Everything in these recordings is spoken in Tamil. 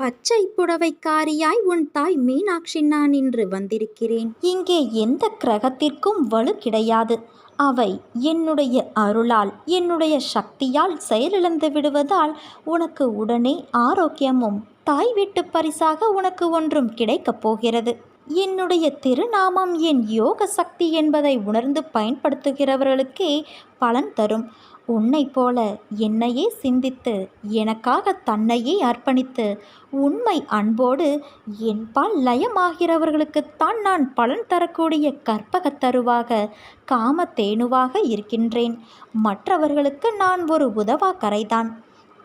பச்சை புடவைக்காரியாய் உன் தாய் மீனாட்சி நான் இன்று வந்திருக்கிறேன். இங்கே எந்த கிரகத்திற்கும் வலு கிடையாது. அவை என்னுடைய அருளால் என்னுடைய சக்தியால் செயலிழந்து விடுவதால் உனக்கு உடனே ஆரோக்கியமும் தாய் வீட்டு பரிசாக உனக்கு ஒன்றும் கிடைக்கப் போகிறது. என்னுடைய திருநாமம் என் யோக சக்தி என்பதை உணர்ந்து பயன்படுத்துகிறவர்களுக்கே பலன் தரும். உன்னைப் போல என்னையே சிந்தித்து எனக்காக தன்னையே அர்ப்பணித்து உண்மை அன்போடு என்பால் லயமாகிறவர்களுக்குத்தான் நான் பலன் தரக்கூடிய கற்பகத் தருவாக காமத்தேனுவாக இருக்கின்றேன். மற்றவர்களுக்கு நான் ஒரு உதவா கரைதான்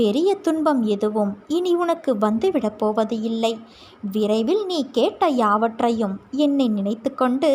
பெரிய துன்பம் எதுவும் இனி உனக்கு வந்துவிடப் போவது இல்லை. விரைவில் நீ கேட்ட யாவற்றையும் என்னை நினைத்து கொண்டு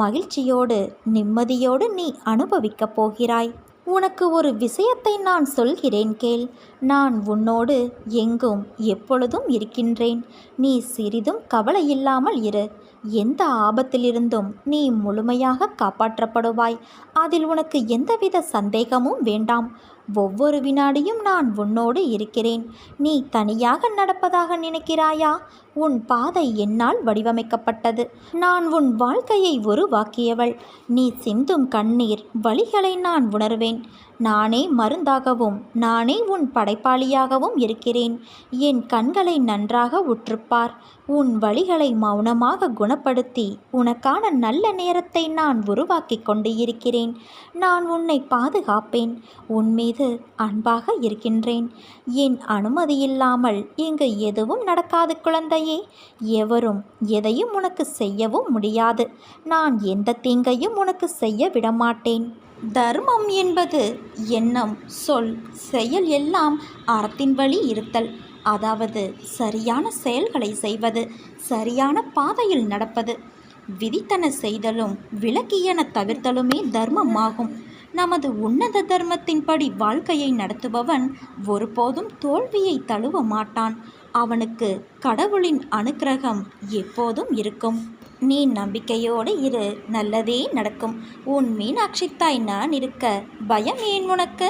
மகிழ்ச்சியோடு நிம்மதியோடு நீ அனுபவிக்கப் போகிறாய். உனக்கு ஒரு விஷயத்தை நான் சொல்கிறேன் கேள். நான் உன்னோடு எங்கும் எப்பொழுதும் இருக்கின்றேன். நீ சிறிதும் கவலையில்லாமல் இரு. எந்த ஆபத்திலிருந்தும் நீ முழுமையாக காப்பாற்றப்படுவாய். அதில் உனக்கு எந்தவித சந்தேகமும் வேண்டாம். ஒவ்வொரு வினாடியும் நான் உன்னோடு இருக்கிறேன். நீ தனியாக நடப்பதாக நினைக்கிறாயா? உன் பாதை என்னால் வடிவமைக்கப்பட்டது. நான் உன் வாழ்க்கையை உருவாக்கியவள். நீ சிந்தும் கண்ணீர் வழிகளை நான் உணர்வேன். நானே மருந்தாகவும் நானே உன் படைப்பாளியாகவும் இருக்கிறேன். என் கண்களை நன்றாக உற்றுப்பார். உன் வழிகளை மௌனமாக குணப்படுத்தி உனக்கான நல்ல நேரத்தை நான் உருவாக்கி கொண்டு இருக்கிறேன். நான் உன்னை பாதுகாப்பேன். உன் மீது அன்பாக இருக்கின்றேன். என் அனுமதி இல்லாமல் இங்கு எதுவும் நடக்காது குழந்தையே. எவரும் எதையும் உனக்கு செய்யவும் முடியாது. நான் எந்த தீங்கையும் உனக்கு செய்ய விடமாட்டேன். தர்மம் என்பது எண்ணம் சொல் செயல் எல்லாம் அறத்தின் வழி இருத்தல். அதாவது சரியான செயல்களை செய்வது சரியான பாதையில் நடப்பது. விதித்தன செய்தலும் விலக்கியன தவிர்த்தலுமே தர்மமாகும். நமது உன்னத தர்மத்தின்படி வாழ்க்கையை நடத்துபவன் ஒருபோதும் தோல்வியை தழுவ மாட்டான். அவனுக்கு கடவுளின் அனுக்கிரகம் எப்போதும் இருக்கும். நீ நம்பிக்கையோடு இரு நல்லதே நடக்கும். உன் மீனாட்சி தாய் நான் இருக்க பயம் ஏன் உனக்கு?